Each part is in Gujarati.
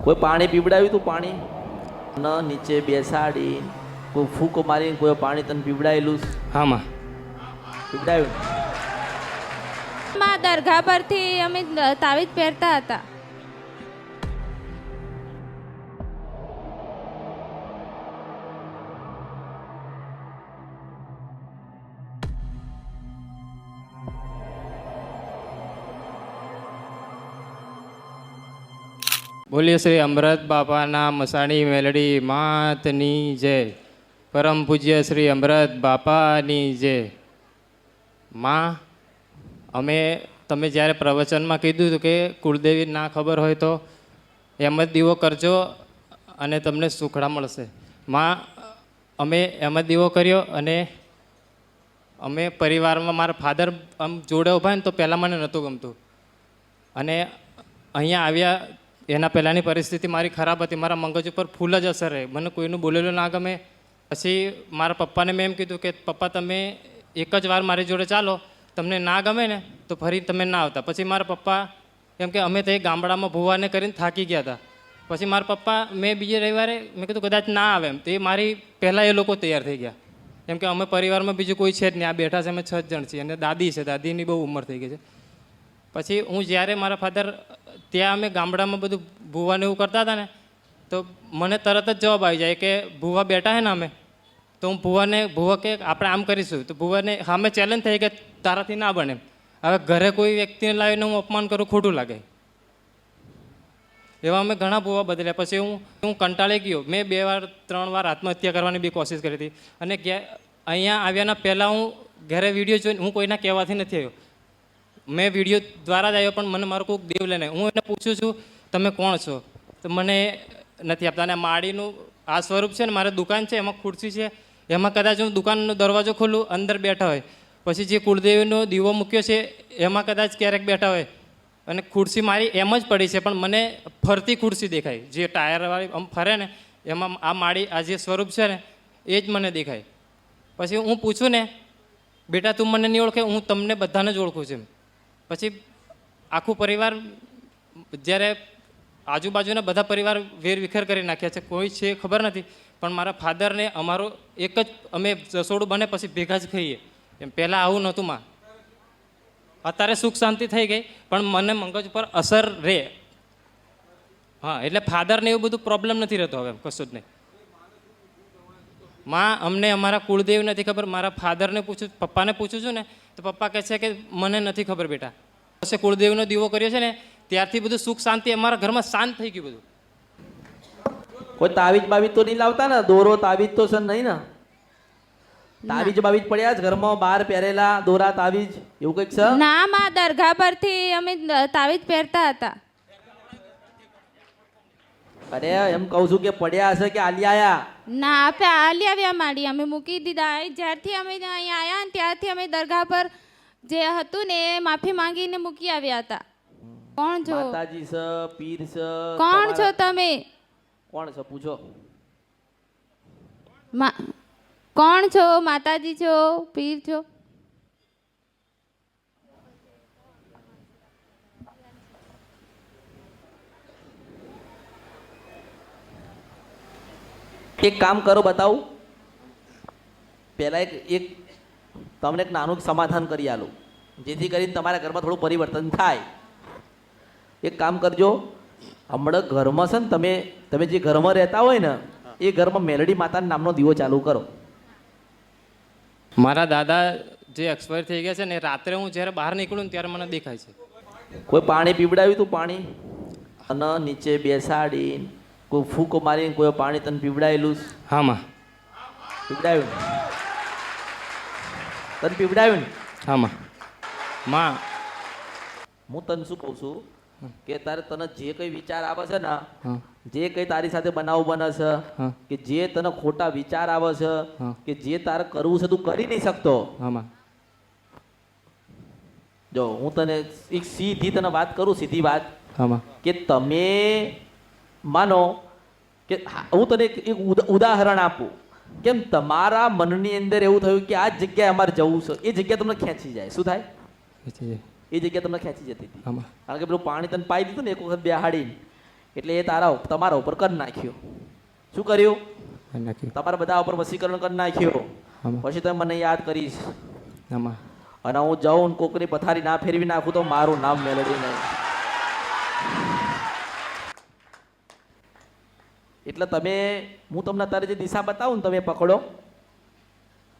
કોઈ પાણી પીવડાવ્યું તું પાણી? ન નીચે બેસાડી કોઈ ફૂકો મારીને કોઈ પાણી તને પીવડાયેલું? હામાં. પીવડાવ્યું? માં દરગાહ પરથી અમે તાવીજ પહેરતા હતા. બોલીએ શ્રી અમૃત બાપાના મસાણી મેલડી માતની જય. પરમ પૂજ્ય શ્રી અમૃત બાપાની જય. માં, અમે, તમે જ્યારે પ્રવચનમાં કીધું હતું કે કુળદેવી ના ખબર હોય તો એમ જ દીવો કરજો અને તમને સુખડા મળશે. માં, અમે એમ જ દીવો કર્યો અને અમે પરિવારમાં મારા ફાધર આમ જોડે ઊભા ને તો પહેલાં મને નહોતું ગમતું. અને અહીંયા આવ્યા એના પહેલાંની પરિસ્થિતિ મારી ખરાબ હતી. મારા મગજ ઉપર ફૂલ જ અસર રહે. મને કોઈનું બોલેલું ના ગમે. પછી મારા પપ્પાને મેં એમ કીધું કે, પપ્પા, તમે એક જ વાર મારી જોડે ચાલો. તમને ના ગમે ને, તો ફરી તમે ના આવતા. પછી મારા પપ્પા એમ કે, અમે તે ગામડામાં ભૂવાને કરીને થાકી ગયા હતા. પછી મારા પપ્પા, મેં બીજે રવિવારે મેં કીધું, કદાચ ના આવે. એમ તે મારી પહેલાં એ લોકો તૈયાર થઈ ગયા. કેમ કે, અમે પરિવારમાં બીજું કોઈ છે જ નહીં. આ બેઠા છે, અમે છ જણ છીએ. અને દાદી છે. દાદીની બહુ ઉંમર થઈ ગઈ છે. પછી હું જ્યારે મારા ફાધર ત્યાં અમે ગામડામાં બધું ભૂવાને એવું કરતા હતા ને, તો મને તરત જ જવાબ આવી જાય કે ભૂવા બેઠા હે ને અમે, તો હું ભૂવાને, ભૂવા કે આપણે આમ કરીશું, તો ભૂવાને સામે ચેલેન્જ થઈ કે તારાથી ના બને. હવે ઘરે કોઈ વ્યક્તિને લાવીને હું અપમાન કરું, ખોટું લાગે. એવા અમે ઘણા ભૂવા બદલ્યા. પછી હું હું કંટાળી ગયો. મેં બે વાર, ત્રણ વાર આત્મહત્યા કરવાની બી કોશિશ કરી હતી. અને અહીંયા આવ્યાના પહેલાં હું ઘરે વીડિયો જોઈને, હું કોઈના કહેવાથી નથી આવ્યો. મેં વીડિયો દ્વારા જ આવ્યો, પણ મને મારું કોઈક દેવ લઈને. હું એને પૂછું છું, તમે કોણ છો? તો મને નથી આપતા. અને માળીનું આ સ્વરૂપ છે ને, મારે દુકાન છે, એમાં ખુરશી છે. એમાં કદાચ હું દુકાનનો દરવાજો ખોલું, અંદર બેઠા હોય. પછી જે કુળદેવીનો દીવો મૂક્યો છે, એમાં કદાચ ક્યારેક બેઠા હોય. અને ખુરશી મારી એમ જ પડી છે, પણ મને ફરતી ખુરશી દેખાય. જે ટાયરવાળી આમ ફરે ને, એમાં આ માળી આ જે સ્વરૂપ છે ને, એ જ મને દેખાય. પછી હું પૂછું ને, બેટા, તું મને નહીં ઓળખે, હું તમને બધાને જ ઓળખું છું. પછી આખું પરિવાર જ્યારે આજુબાજુના બધા પરિવાર વેર વિખેર કરી નાખ્યા છે, કોઈ છે ખબર નથી, પણ મારા ફાધરને અમારો એક જ, અમે રસોડું બને પછી ભેગા જ ખાઈએ. એમ પહેલાં આવું નહોતું માં. અત્યારે સુખ શાંતિ થઈ ગઈ, પણ મને મગજ ઉપર અસર રહે હા, એટલે ફાધરને એવું બધું પ્રોબ્લેમ નથી રહેતો હવે કશું જ નહીં. માં, અમને અમારા કુળદેવ નથી ખબર, મારા ફાધરને પૂછું, પપ્પાને પૂછું છું ને તો પપ્પા કહે છે કે મને નથી ખબર બેટા. પછી કુળદેવનો દીવો કર્યો છે ને ત્યારથી બધું સુખ શાંતિ અમારા ઘરમાં શાંત થઈ ગયું બધું. કોઈ તાવીજ બાવીજ તો નહીં લાવતા ને? દોરો તાવીજ તો છે નહીં ને? તાવીજ બાવીજ પડ્યા જ ઘરમાં બહાર પહેરેલા દોરા તાવીજ એવું કંઈક છે? ના માં દરગાહ પરથી અમે તાવીજ પહેરતા હતા. અરે એમ કહું છું કે પડ્યા હશે કે આલી આયા? ના આપે આલી આવ્યા માડી. અમે મૂકી દીધા. જ્યારથી અમે અહીંયા આવ્યા ને ત્યારથી અમે દરગાહ પર જે હતું ને એ માફી માંગીને મૂકી આવ્યા હતા. કોણ છો? માતાજી છે પીર છે કોણ છો તમે? કોણ છો? પૂછો. કોણ છો? માતાજી છો? પીર છો? એક કામ કરો બતાવું. પહેલાં એક એક તમને એક નાનું સમાધાન કરી આલું. જેથી કરીને તમારા ઘરમાં થોડું પરિવર્તન થાય. એક કામ કરજો હમણાં ઘરમાં છે ને તમે તમે જે ઘરમાં રહેતા હોય ને એ ઘરમાં મેલડી માતાના નામનો દીવો ચાલુ કરો. મારા દાદા જે એક્સપાયર થઈ ગયા છે ને રાત્રે હું જ્યારે બહાર નીકળું ને ત્યારે મને દેખાય છે. કોઈ પાણી પીવડાવ્યું તું પાણી? અને નીચે બેસાડીને કોઈ ફૂકો મારીને કોઈ પાણી તને પીવડાયેલું છે? હા માં પીવડાયું? તને પીવડાયું ને? હા માં માં હું તને શું કહું છું? કે તારે તને જે કઈ વિચાર આવે છે ને જે કઈ તારી સાથે બનાવ બને છે કે જે તને ખોટા વિચાર આવે છે કે જે તારે કરવું છે તું કરી નહીં શકતો. જો હું તને એક સીધી તને વાત કરું સીધી વાત. કે તમે માનો કે હા, તને એક ઉદાહરણ આપું. કેમ તમારા મનની અંદર એવું થયું કે આ જગ્યાએ અમારે જવું છે એ જગ્યા તમને ખેંચી જાય. શું થાય? એ જગ્યા તમને ખેંચી જતી હતી. કારણ કે પેલું પાણી તને પાઈ દીધું ને એક વખત બેહાડીને. એટલે એ તારા તમારા ઉપર કરી નાખ્યો. શું કર્યું? તમારા બધા ઉપર વસીકરણ કરી નાખ્યો. પછી તમે મને યાદ કરીશ. અને હું જાઉં કોકની પથારી ના ફેરવી નાખું તો મારું નામ મેલેડી નહીં એટલે તમે હું તમને અત્યારે જે દિશા બતાવું ને તમે પકડો.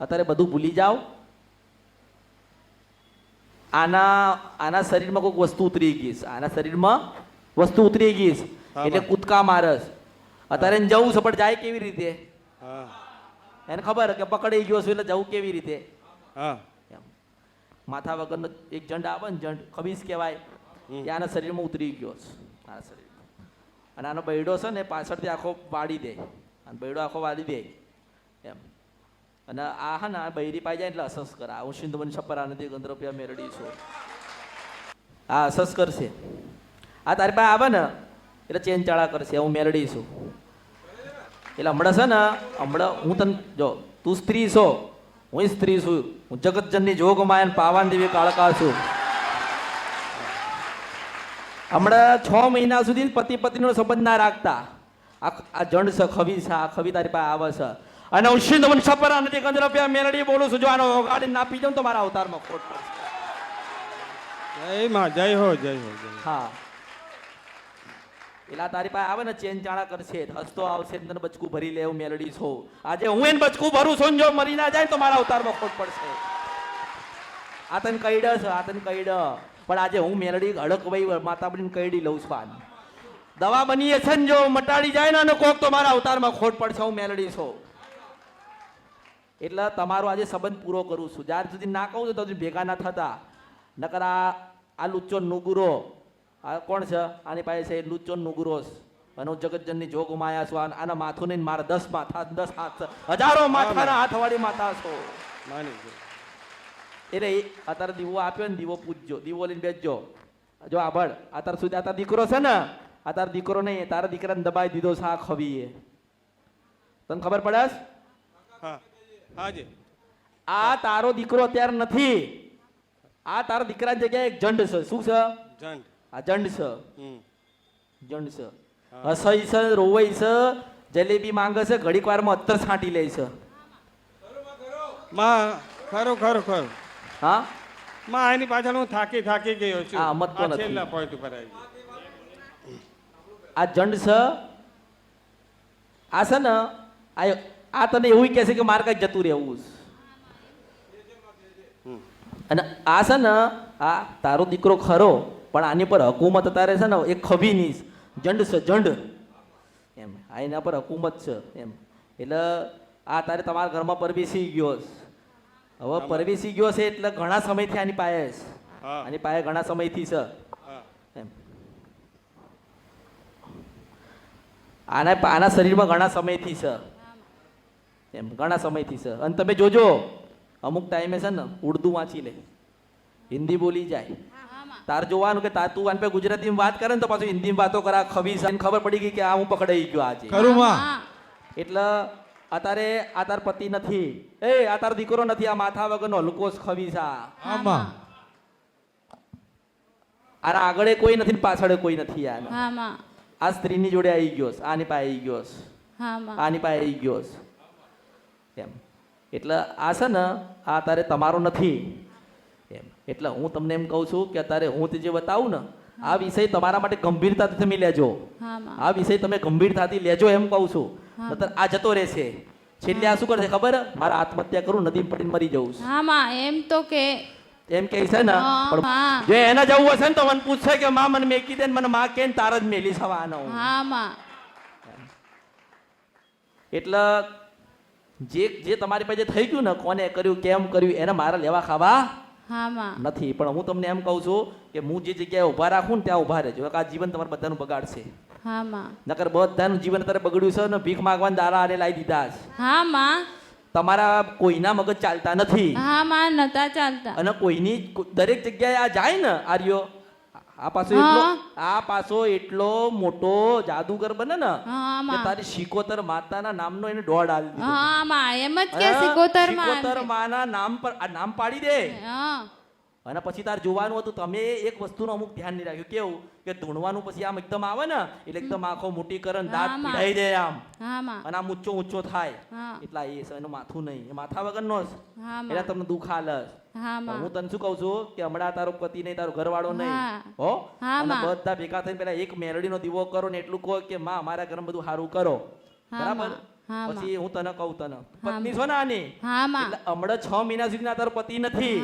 અત્યારે બધું ભૂલી જાઓ. આના આના શરીરમાં કોઈક વસ્તુ ઉતરી ગઈશ. આના શરીરમાં વસ્તુ ઉતરી ગઈશ. એટલે કૂદકા મારસ. અત્યારે જવું છે પણ જાય કેવી રીતે? હા. એને ખબર કે પકડી ગયો છું એટલે જવું કેવી રીતે? માથા વગરનો એક જંડ આવે ને જંડ ખબીસ કહેવાય. એ આના શરીરમાં ઉતરી ગયો છે. આના શરીરમાં. અને આનો બૈડો છે ને પાછળથી આખો વાળી દે. અને બૈડો આખો વાળી દે. એમ. અને આ હા ને આ બૈરી પાઈ જાય એટલે અસસ કરે. હું સિંધુબન છપ્પર આનંદી રૂપિયા મેરડી છું. આ અસસ કરશે આ તારી પાસે આવે ને, એટલે ચેન ચાળા કરશે. હું મેરડી છું. એટલે હમણાં છે ને, હમણાં હું તને, જો, તું સ્ત્રી છો, હું સ્ત્રી છું. હું જગતજનની જોગમાયન પાવાન દેવી કાળકા છું. હમણાં છ મહિના સુધી પતિ પત્નીનો સંબંધ ના રાખતા. આ જંડ છે ખવી છે આ ખવી તારી પાસે આવે છે. અને હું સિંધ મને છપરા નથી કંદરપ્યા મેલડી બોલું છું જો આનો ગાડી ના પી જાઉં તો મારા અવતારમાં ખોટ પડશે. જય માં જય હો જય હો જય હા. પેલા તારી પાસે આવે ને ચેન ચાણા કરશે હસતો આવશે તને બચકું ભરી લે હું મેલડી છો. આજે હું એને બચકું ભરું છું જો મરી ના જાય તો મારા અવતારમાં ખોટ પડશે. આ તને કઈડ છે આ તને કઈડ. પણ આજે હું મેલડી હડક વઈ માતા બનીને કઈડી લઉં છું આને. દવા બની છે ને જો મટાડી જાય ને કોક તો મારા અવતારમાં ખોટ પડશે હું મેલડી છું. એટલે તમારો આજે સંબંધ પૂરો કરું છું. જ્યાર સુધી ના કહું તો સુધી ભેગા ના થતા. નકર આ આ લુચ્ચો નુગુરો આ કોણ છે? આની પાસે છે લુચ્ચો નુગુરો છે. અને હું જગતજનની જોગ માયા છું. આના- માથું નહીં મારા દસ માથા દસ હાથ છે. હજારો માથાના હાથવાળી માથા છો. એટલે એ અત્યારે દીવો આપ્યો ને દીવો પૂજજો દીવો લઈને બેસજો. જો આભળ અત્યાર સુધી આ તારો દીકરો છે ને આ તારો દીકરો નહીં તારા દીકરાને દબાઈ દીધો શાક ખવીએ. તને ખબર પડે હાજી આ તારો દીકરો અત્યારે નથી. આ તારા દીકરાની જગ્યાએ એક જંડ છે. શું છે? જંડ. આ જંડ છે. જંડ છે. હસાઈ છે રોવઈ છે જલેબી માંગે છે ઘડીક વારમાં અત્તર છાંટી લે છે. માં ખરું ખરું ખરું. હા? માં એની પાછળ હું થાકી થાકી ગયો છું. હા, મત આ નથી. છેલ્લા પોઈન્ટ ઉપર આવી આ જંડ છે? આ છે ને આ આ તને એવું કહે છે કે મારે કઈ જતું રહેવું છે. અને આ છે ને આ તારો દીકરો ખરો પણ આની પર હકુમત તારે છે ને એક ખભીની જંડ છે જંડ. એમ આ એના પર હકુમત છે એમ. એટલે આ તારે તમારા ઘરમાં પરવેશી ગયો છે. હવે પરવેશી ગયો છે એટલે ઘણા સમયથી આની પાસે છે. આની પાસે ઘણા સમયથી છે. એમ. આના આના શરીરમાં ઘણા સમયથી છે. એમ ઘણા સમયથી છે. અને તમે જોજો અમુક ટાઈમે છે ને ઉર્દુ વાંચી લે. હિન્દી બોલી જાય. તાર જોવાનું કે તાર તું આને પે ગુજરાતીમાં વાત કરે ને તો પાછું હિન્દીમાં વાતો કરા ખબી છે. ખબર પડી ગઈ કે આ હું પકડાઈ ગયો આજે. ખરું અત્યારે આ તાર પતિ નથી. એ આ તાર દીકરો નથી આ માથા વગરનો હલકો ખબી છે. આમાં. આના આગળ કોઈ નથી પાછળ કોઈ નથી આના આમાં. આ સ્ત્રીની જોડે આવી ગયો આની પાસે આવી ગયો આની પાસે આવી ગયો એમ. એટલે આ છે ને આ તારે તમારો નથી. એમ. એટલે હું તમને એમ કહું છું કે અત્યારે હું તે જે બતાવું ને આ વિષય તમારા માટે ગંભીરતાથી તમે લેજો. આ વિષય તમે ગંભીરતાથી લેજો એમ કહું છું. નતર આ જતો રહેશે. છેલ્લે આ શું કરશે ખબર? મારા આત્મહત્યા કરું નદી પડીને મરી જવું હા માં એમ તો કે એમ કે છે ને પણ. જો એને જવું હશે ને તો મને પૂછશે કે માં મને મેકી દે ને મને માં કે તાર જ મેલી સવાનો હા. માં. એટલે જે જે તમારી પાસે થઈ ગયું ને કોને કર્યું કેમ કર્યું એને મારે લેવા ખાવા નથી. પણ હું તમને એમ કહું છું કે હું જે જગ્યાએ ઊભા રાખું ને ત્યાં ઊભા રહેજો. આ જીવન તમારે બધાનું બગાડશે. હા માં નકર બધાનું જીવન અત્યારે બગડ્યું છે ને ભીખ માગવાના દારા આને લાવી દીધા છે. હા માં તમારા કોઈના મગજ ચાલતા નથી. હા માં નતા ચાલતા. અને કોઈની દરેક જગ્યાએ આ જાય ને આર્યો. આ પાછો એટલો આ પાછો એટલો મોટો જાદુગર બને ને કે તારી શિકોતર માતાના નામનો એને દોડ આલ હા માં એમ જ કે શિકોતરમાં શિકોતર માના નામ પર આ નામ પાડી દે. હા. અને પછી તાર જોવાનું હતું તમે એક વસ્તુનું અમુક ધ્યાન નહીં રાખ્યું. કેવું? કે ધૂણવાનું પછી આમ એકદમ આવે ને એટલે એકદમ આંખો મોટી કરે દાંત પીડાઈ દે આમ. અને આમ ઊંચો ઊંચો થાય. એટલા એ એનું માથું નહીં. એ માથા વગરનો જ. હા એટલે તમને દુઃખ આલે હા તને શું કહું છું કે હમણાં તારો પતિ નહીં તારો ઘરવાળો નહીં. હો. અને બધા ભેગા થઈને પેલા એક મેરડીનો દીવો કરો ને એટલું કહો કે માં અમારા ઘરમાં બધું સારું કરો. બરાબર. પછી હું તને કહું તને પત્ની છો ને આની? એટલે હમણાં છ મહિના સુધી તારો પતિ નથી.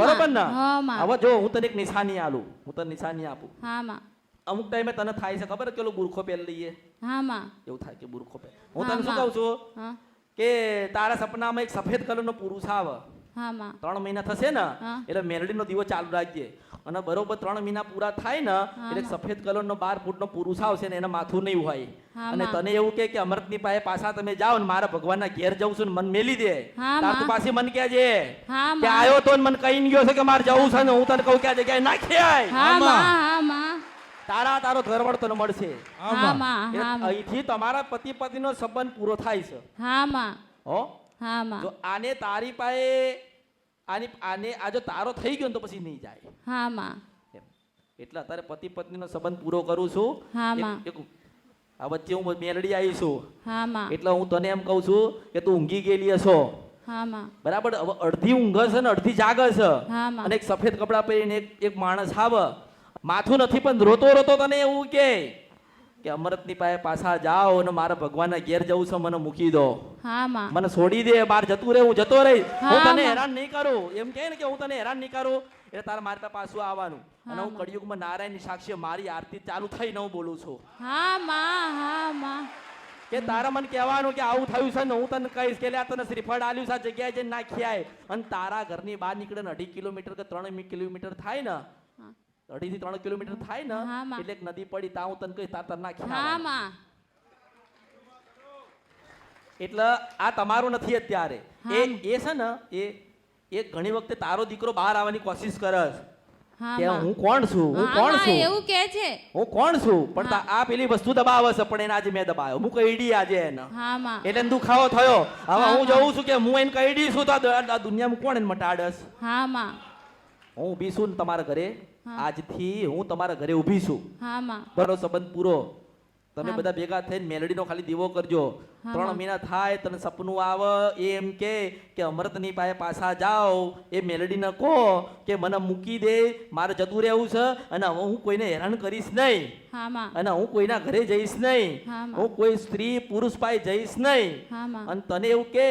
બરોબર ને. હવે જો હું તને એક નિશાની આલું હું તને નિશાની આપું. અમુક ટાઈમે તને થાય છે ખબર કેલો પેલો બુરખો પહેરી લઈએ? એવું થાય કે બુરખો પહેર. હું તને શું. કહું છું? કે તારા સપનામાં એક સફેદ કલરનો પુરુષ આવે. ત્રણ મહિના થશે ને એટલે એટલે મેરડીનો દીવો ચાલુ રાખજે. અને બરોબર ત્રણ મહિના પૂરા થાય ને એટલે સફેદ કલરનો બાર ફૂટનો પુરુષ આવશે ને એના માથું નહીં હોય અને તને એવું કે કે અમૃતની પાસે પાછા તમે જાઓ ને મારા ભગવાનના ઘેર જવું છું ને મન મેલી દે. હા, તાર તું માં. મન કહેજે હા કે આવ્યો તો ને મને કહીને ગયો છે કે મારે જવું છે ને હું તને કહું કે આ જગ્યાએ નાખી આય હા માં હા માં. તારા તારો ધરવડ તને મળશે. અહીંથી તમારા પતિ પત્નીનો સંબંધ પૂરો થાય છે. હા માં. હો? હા માં. તો આને તારી પાસે આની આને આ જો તારો થઈ ગયો ને તો પછી નહીં જાય. હા માં એટલે અત્યારે પતિ પત્નીનો સંબંધ પૂરો કરું છું. હા, માં. આ વચ્ચે હું મેલડી આવી છું. હા માં એટલે હું તને એમ કહું છું કે તું ઊંઘી ગયેલી હશો. હા માં બરાબર? હવે અડધી ઊંઘ છે ને અડધી જાગ છે હા, માં. અને એક સફેદ કપડાં પહેરીને એક એક માણસ આવે. માથું નથી પણ રોતો રોતો તને એવું કે કે અમરતની પાસે પાછા જાઓ અને મારા ભગવાનના ઘેર જવું છે મને મૂકી દો. હા માં મને છોડી દે બહાર જતું રહે હું જતો રહી હું તને હેરાન નહીં કરું. એમ કહે ને કે હું તને હેરાન નહીં કરું એટલે તારે મારી પાસે પાછું આવવાનું. અને હું કળિયુગમાં નારાયણની સાક્ષી મારી આરતી ચાલુ થઈને હું બોલું છું. હા માં હા માં કે તારા મને કહેવાનું કે આવું થયું છે ને હું તને કહીશ કે આ તને શ્રીફળ આલ્યું છે આ જગ્યાએ જઈને નાખી આય. અને તારા ઘરની બહાર નીકળે ને અઢી કિલોમીટર કે ત્રણ કિલોમીટર થાય ને. અઢી થી ત્રણ કિલોમીટર થાય ને એટલે એક નદી પડી તા હું તને કઈ તાર તને નાખી હા આવવાનું. માં. એટલે આ તમારું નથી અત્યારે. એ એ છે ને એ એ ઘણી વખતે તારો દીકરો બહાર આવવાની કોશિશ કરે. કે હું કોણ છું? હું કોણ છું? એવું કે છે. હું કોણ છું? પણ આ પેલી વસ્તુ દબાવે છે પણ એને આજે મેં દબાવ્યો. હું કઈડી આજે એને. એટલે દુખાવો થયો. હવે હું. જોઉં છું કે હું એને કઈડી છું તો આ દુનિયામાં કોણ એને મટાડસ હા માં. હું ને તમારા ઘરે. આજથી હું તમારા ઘરે ઊભી છું. હા માં. બરો સંબંધ પૂરો. તમે બધા ભેગા થઈને મેલડીનો ખાલી દીવો કરજો. ત્રણ મહિના થાય તને સપનું આવે એ એમ કે કે અમૃતની પાસે પાછા જાઓ. એ મેલડીને કહો કે મને મૂકી દે મારે જતું રહેવું છે અને હવે હું કોઈને હેરાન કરીશ નહીં. અને હું કોઈના ઘરે જઈશ નહીં. હું કોઈ સ્ત્રી પુરુષ પાસે જઈશ નહીં. અને તને એવું કે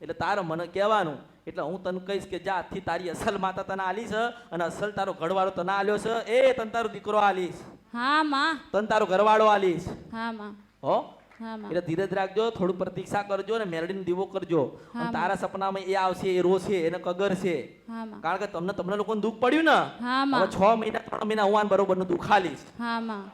એટલે તારે મને કહેવાનું એટલે હું તને કહીશ કે જા આજથી તારી અસલ માતા તને આલી છે અને અસલ તારો ઘરવાળો તને આલ્યો છે. એ તને તારો દીકરો આલીશ. હા માં. તને તારો ઘરવાળો આલીશ. હા માં. હો? એટલે ધીરજ રાખજો થોડું પ્રતીક્ષા કરજો ને મેરડીને દીવો કરજો. અને તારા સપનામાં એ આવશે એ રોશે એને કગર છે. કારણ કે તમને તમને લોકોને દુઃખ પડ્યું ને? હવે છ મહિના ત્રણ મહિના હું આને બરોબરનું દુઃખ આલીશ. હા માં.